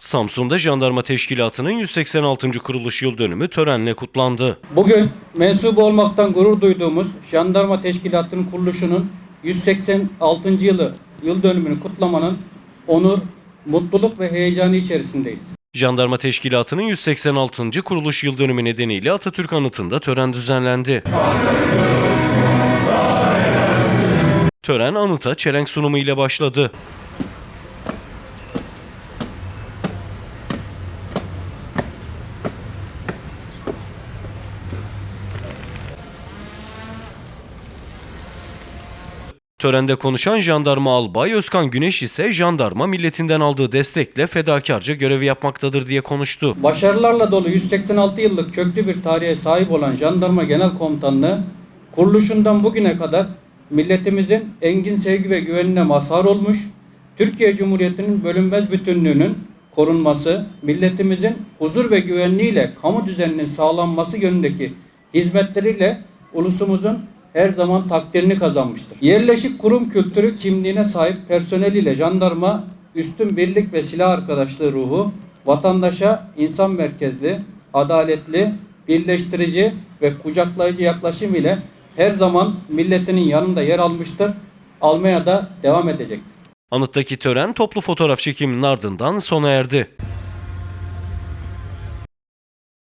Samsun'da Jandarma Teşkilatı'nın 186. kuruluş yıl dönümü törenle kutlandı. Bugün mensubu olmaktan gurur duyduğumuz Jandarma Teşkilatı'nın kuruluşunun 186. yılı yıl dönümünü kutlamanın onur, mutluluk ve heyecanı içerisindeyiz. Jandarma Teşkilatı'nın 186. kuruluş yıl dönümü nedeniyle Atatürk Anıtı'nda tören düzenlendi. Tören anıta çelenk sunumu ile başladı. Törende konuşan jandarma albay Özkan Güneş ise jandarma milletinden aldığı destekle fedakarca görevi yapmaktadır diye konuştu. Başarılarla dolu 186 yıllık köklü bir tarihe sahip olan Jandarma Genel Komutanlığı kuruluşundan bugüne kadar milletimizin engin sevgi ve güvenine mazhar olmuş, Türkiye Cumhuriyeti'nin bölünmez bütünlüğünün korunması, milletimizin huzur ve güvenliğiyle kamu düzeninin sağlanması yönündeki hizmetleriyle ulusumuzun her zaman takdirini kazanmıştır. Yerleşik kurum kültürü kimliğine sahip personeliyle jandarma üstün birlik ve silah arkadaşlığı ruhu, vatandaşa insan merkezli, adaletli, birleştirici ve kucaklayıcı yaklaşım ile her zaman milletinin yanında yer almıştır, almaya da devam edecektir. Anıttaki tören toplu fotoğraf çekiminin ardından sona erdi.